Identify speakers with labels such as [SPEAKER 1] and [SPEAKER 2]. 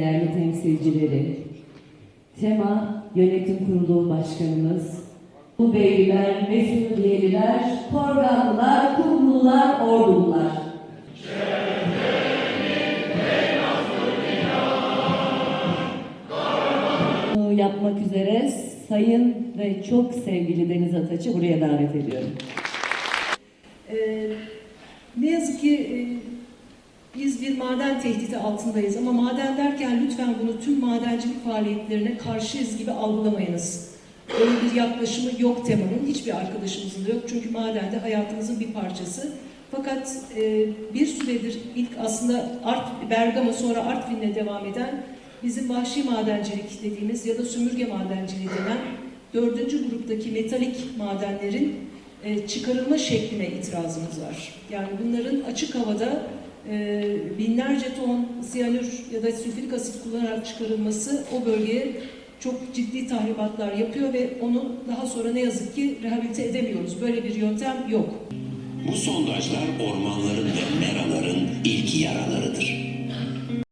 [SPEAKER 1] değerli temsilcileri, TEMA Yönetim Kurulu Başkanımız, bu beyliler, mesuliyeliler, Torganlılar, Kumlular, Ordulular. Yapmak üzere sayın ve çok sevgili Deniz Ataç'ı buraya davet ediyorum.
[SPEAKER 2] Ee, ne yazık ki e, biz bir maden tehdidi altındayız ama maden derken lütfen bunu tüm madencilik faaliyetlerine karşıyız gibi algılamayınız. Öyle bir yaklaşımı yok temanın, hiçbir arkadaşımızın da yok çünkü maden de hayatımızın bir parçası. Fakat e, bir süredir ilk aslında Art, Bergama sonra Artvin'le devam eden bizim vahşi madencilik dediğimiz ya da sömürge madenciliği denen dördüncü gruptaki metalik madenlerin e, çıkarılma şekline itirazımız var. Yani bunların açık havada e, binlerce ton siyanür ya da sülfürik asit kullanarak çıkarılması o bölgeye çok ciddi tahribatlar yapıyor ve onu daha sonra ne yazık ki rehabilite edemiyoruz. Böyle bir yöntem yok.
[SPEAKER 3] Bu sondajlar orman